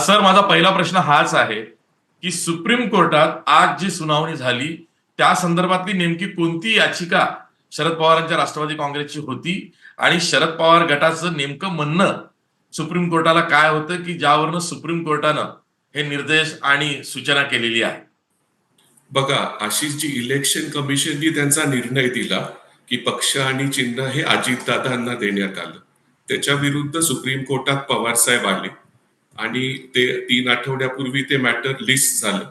Sir माझा पहिला प्रश्न हाच आहे की सुप्रीम कोर्टात आज जी सुनावणी झाली त्या संदर्भातली नेमकी कोणती याचिका शरद पवारांच्या राष्ट्रवादी काँग्रेसची होती? आणि शरद पवार गटाचं नेमकं म्हणणं सुप्रीम कोर्टाला काय होतं की ज्यावरनं सुप्रीम कोर्टानं हे निर्देश आणि सूचना केलेली आहे? बघा अशीच जी इलेक्शन कमिशननी त्यांचा निर्णय दिला की पक्ष आणि चिन्ह हे अजितदादांना देण्यात आलं. त्याच्या विरुद्ध सुप्रीम कोर्टात पवार साहेब आले. आणि ते तीन आठवड्यापूर्वी ते मॅटर लिस्ट झालं.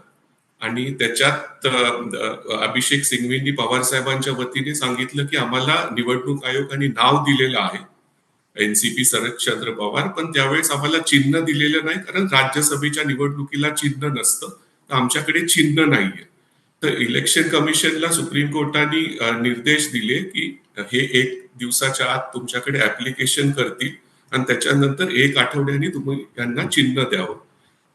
आणि त्याच्यात अभिषेक सिंघवींनी पवार साहेबांच्या वतीने सांगितलं की आम्हाला निवडणूक आयोगाने नाव दिलेलं आहे. एनसीपी शरदचंद्र पवार पण त्यावेळेस आम्हाला चिन्ह दिलेलं नाही कारण राज्यसभेच्या निवडणुकीला चिन्ह नसतं. तर आमच्याकडे चिन्ह नाहीये. तर इलेक्शन कमिशनला सुप्रीम कोर्टाने निर्देश दिले की हे एक दिवसाच्या आत तुमच्याकडे ऍप्लिकेशन करतील. आणि त्याच्यानंतर एक आठवड्याने तुम्ही यांना चिन्ह द्यावं.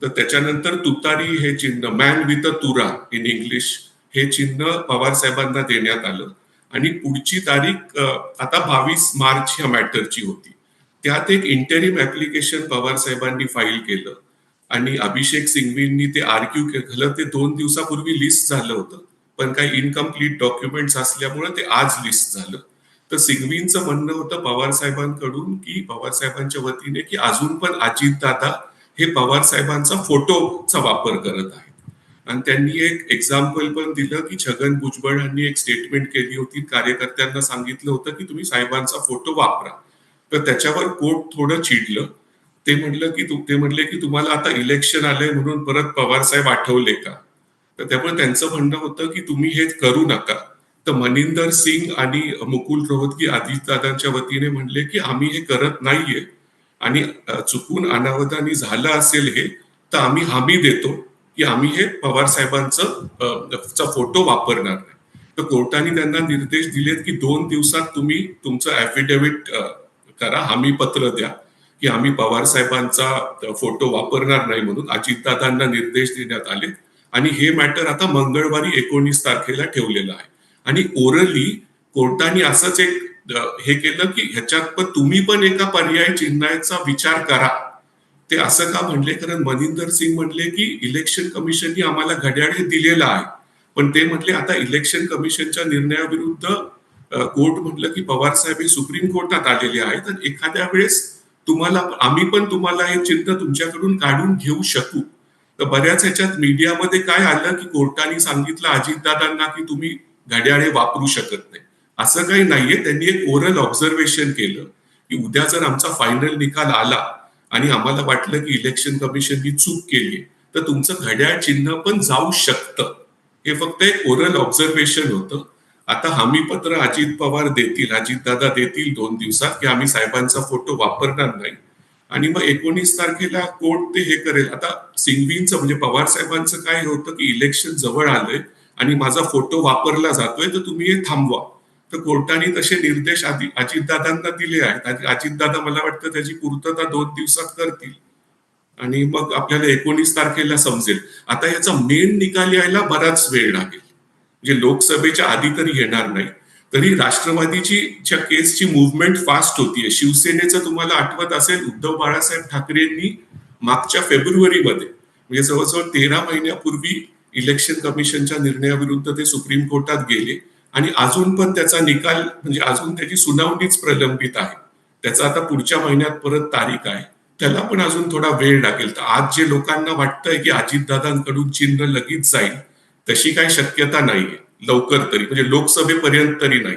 तर त्याच्यानंतर तुतारी हे चिन्ह मॅन विथ अ तुरा इन इंग्लिश हे चिन्ह पवार साहेबांना देण्यात आलं. आणि पुढची तारीख आता बावीस मार्च ह्या मॅटरची होती. त्यात एक इंटरिम ऍप्लिकेशन पवार साहेबांनी फाईल केलं. आणि अभिषेक सिंघवींनी ते आर्ग्यू केलं ते दोन दिवसापूर्वी लिस्ट झालं होतं. पण काही इनकम्प्लीट डॉक्युमेंट्स असल्यामुळे ते आज लिस्ट झालं. तर सिंघवींचं म्हणणं होतं पवार साहेबांकडून की पवार साहेबांच्या वतीने की अजून पण अजितदादा हे पवार साहेबांचा फोटोचा वापर करत आहेत. आणि त्यांनी एक एक्झाम्पल पण दिलं की छगन भुजबळांनी एक स्टेटमेंट केली होती. कार्यकर्त्यांना सांगितलं होतं की तुम्ही साहेबांचा फोटो वापरा. तर त्याच्यावर कोर्ट थोडं चिडलं. ते म्हणलं की तु- ते म्हणले की तुम्हाला आता इलेक्शन आलंय म्हणून परत पवार साहेब आठवले का? तर त्यामुळे त्यांचं म्हणणं होतं की तुम्ही हे करू नका. तर मनिंदर सिंग आणि मुकुल रोहतगी दादांच्या वतीने म्हणले की आम्ही हे करत नाहीये आणि चुकून अनावधानी झालं असेल हे तर आम्ही हमी देतो की आम्ही हे पवार साहेबांचं फोटो वापरणार नाही. तर कोर्टाने त्यांना निर्देश दिलेत की दोन दिवसात तुम्ही तुमचं ऍफिडेव्हिट करा हमी पत्र द्या की आम्ही पवार साहेबांचा फोटो वापरणार नाही म्हणून अजितदादांना निर्देश देण्यात आले आणि हे मॅटर आता मंगळवारी एकोणीस तारखेला ठेवलेलं आहे. आणि ओरली कोर्टाने असंच एक हे केलं की ह्याच्यात पण तुम्ही पण एका पर्याय चिन्हाचा विचार करा. ते असं का म्हणले? कारण मनिंदर सिंग म्हणले की इलेक्शन कमिशननी आम्हाला घड्याळ हे दिलेलं आहे. पण ते म्हटले आता इलेक्शन कमिशनच्या निर्णयाविरुद्ध कोर्ट म्हटलं की पवार साहेब हे सुप्रीम कोर्टात आलेले आहेत तर एखाद्या वेळेस तुम्हाला आम्ही पण तुम्हाला हे चिन्ह तुमच्याकडून काढून घेऊ शकू. तर बऱ्याच ह्याच्यात मीडियामध्ये काय आलं की कोर्टाने सांगितलं अजितदादांना की तुम्ही घड्याळे वापरू शकत नाही. असं काही नाहीये. त्यांनी एक ओरल ऑब्झर्वेशन केलं की उद्या जर आमचा फायनल निकाल आला आणि आम्हाला वाटलं की इलेक्शन कमिशननी चूक केली तर तुमचं घड्याळ चिन्ह पण जाऊ शकतं. हे फक्त एक ओरल ऑब्झर्वेशन होतं. आता हमी पत्र अजित पवार देतील अजितदादा देतील दोन दिवसात की आम्ही साहेबांचा फोटो वापरणार नाही. आणि मग एकोणीस तारखेला कोर्ट ते हे करेल. आता सिंघवींचं म्हणजे पवार साहेबांचं काय होतं की इलेक्शन जवळ आलंय. आणि माझा फोटो वापरला जातोय तर तुम्ही हे थांबवा. तर कोर्टाने तसे निर्देश आधी अजितदादांना दिले आहेत. आणि अजितदादा मला वाटतं त्याची पूर्तता दोन दिवसात करतील. आणि मग आपल्याला एकोणीस तारखेला समजेल. आता याचा मेन निकाल यायला बराच वेळ लागेल. म्हणजे लोकसभेच्या आधी तरी येणार नाही. तरी राष्ट्रवादीची च्या केसची मुवमेंट फास्ट होतीये शिवसेनेचं तुम्हाला आठवत असेल उद्धव बाळासाहेब ठाकरेंनी मागच्या फेब्रुवारीमध्ये म्हणजे जवळजवळ तेरा महिन्यापूर्वी इलेक्शन कमिशनच्या निर्णयाविरुद्ध ते सुप्रीम कोर्टात गेले आणि अजून पण त्याचा निकाल म्हणजे अजून त्याची सुनावणीच प्रलंबित आहे. त्याचा आता पुढच्या महिन्यात परत तारीख आहे. त्याला पण अजून थोडा वेळ लागेल. तर आज जे लोकांना वाटतंय की अजितदादांकडून चिन्ह लगेच जाईल तशी काही शक्यता नाहीये. लवकर तरी म्हणजे लोकसभेपर्यंत तरी नाही